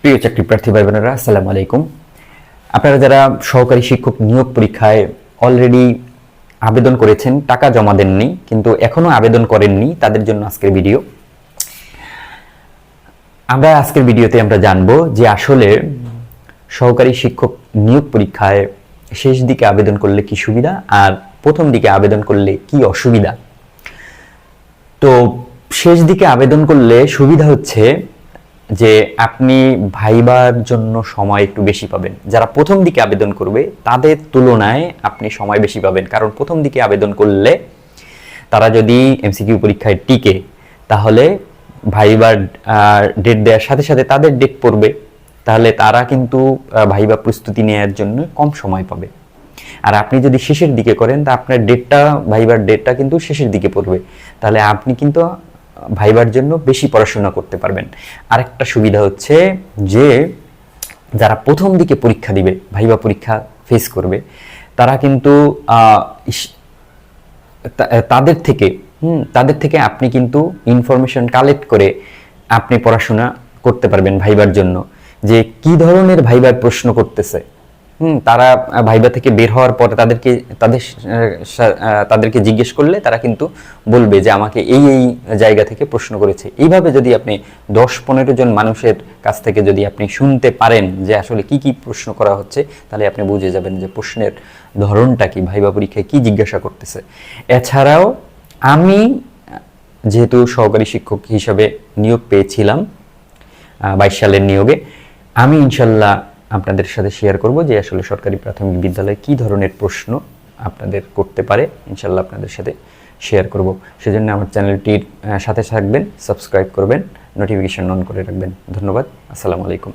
প্রিয় চাকরি প্রার্থী ভাই বোনেরা আসসালামু আলাইকুম। আপনারা যারা সহকারী শিক্ষক নিয়োগ পরীক্ষায় অলরেডি আবেদন করেছেন, টাকা জমা দেননি, কিন্তু এখনও আবেদন করেননি, তাদের জন্য আজকের ভিডিও আমরা আজকের ভিডিওতে আমরা জানব যে আসলে সহকারী শিক্ষক নিয়োগ পরীক্ষায় শেষ দিকে আবেদন করলে কি সুবিধা আর প্রথম দিকে আবেদন করলে কি অসুবিধা। তো শেষ দিকে আবেদন করলে সুবিধা হচ্ছে যে আপনি ভাইবার জন্য সময় একটু বেশি পাবেন। যারা প্রথম দিকে আবেদন করবে, তাদের তুলনায় আপনি সময় বেশি পাবেন। কারণ প্রথম দিকে আবেদন করলে তারা যদি এমসিকিউ পরীক্ষায় টিকে, তাহলে ভাইবার ডেট দেওয়ার সাথে সাথে তাদের ডেট পড়বে। তাহলে তারা কিন্তু ভাইবা প্রস্তুতি নেওয়ার জন্য কম সময় পাবে। আর আপনি যদি শেষের দিকে করেন, তা আপনার ডেটটা ভাইবার ডেটটা কিন্তু শেষের দিকে পড়বে। তাহলে আপনি কিন্তু ভাইবার জন্য বেশি পড়াশোনা করতে পারবেন। আরেকটা সুবিধা হচ্ছে যে, যারা প্রথম দিকে পরীক্ষা দিবে, ভাইবা পরীক্ষা ফেস করবে, তারা কিন্তু তাদের থেকে তাদের থেকে আপনি কিন্তু ইনফরমেশন কালেক্ট করে আপনি পড়াশোনা করতে পারবেন ভাইবার জন্য। যে কি ধরনের ভাইবার প্রশ্ন করতেছে হুম, তারা ভাইবা থেকে বের হওয়ার পরে তাদেরকে, তাদের তাদেরকে জিজ্ঞেস করলে তারা কিন্তু বলবে যে আমাকে এই এই জায়গা থেকে প্রশ্ন করেছে। এইভাবে যদি আপনি দশ পনেরো জন মানুষের কাছ থেকে যদি আপনি শুনতে পারেন যে আসলে কি কি প্রশ্ন করা হচ্ছে, তাহলে আপনি বুঝে যাবেন যে প্রশ্নের ধরনটা কি, ভাইবা পরীক্ষায় কি জিজ্ঞাসা করতেছে। এছাড়াও আমি যেহেতু সহকারী শিক্ষক হিসাবে নিয়োগ পেয়েছিলাম বাইশ সালের নিয়োগে, আমি ইনশাল্লাহ আপনাদের সাথে শেয়ার করব যে আসলে সরকারি প্রাথমিক বিদ্যালয়ে কি ধরনের প্রশ্ন আপনাদের করতে পারে। ইনশাল্লাহ আপনাদের সাথে শেয়ার করব। সেজন্য আমার চ্যানেলটির সাথে থাকবেন সাবস্ক্রাইব করবেন নোটিফিকেশন অন করে রাখবেন। ধন্যবাদ। আসসালামু আলাইকুম।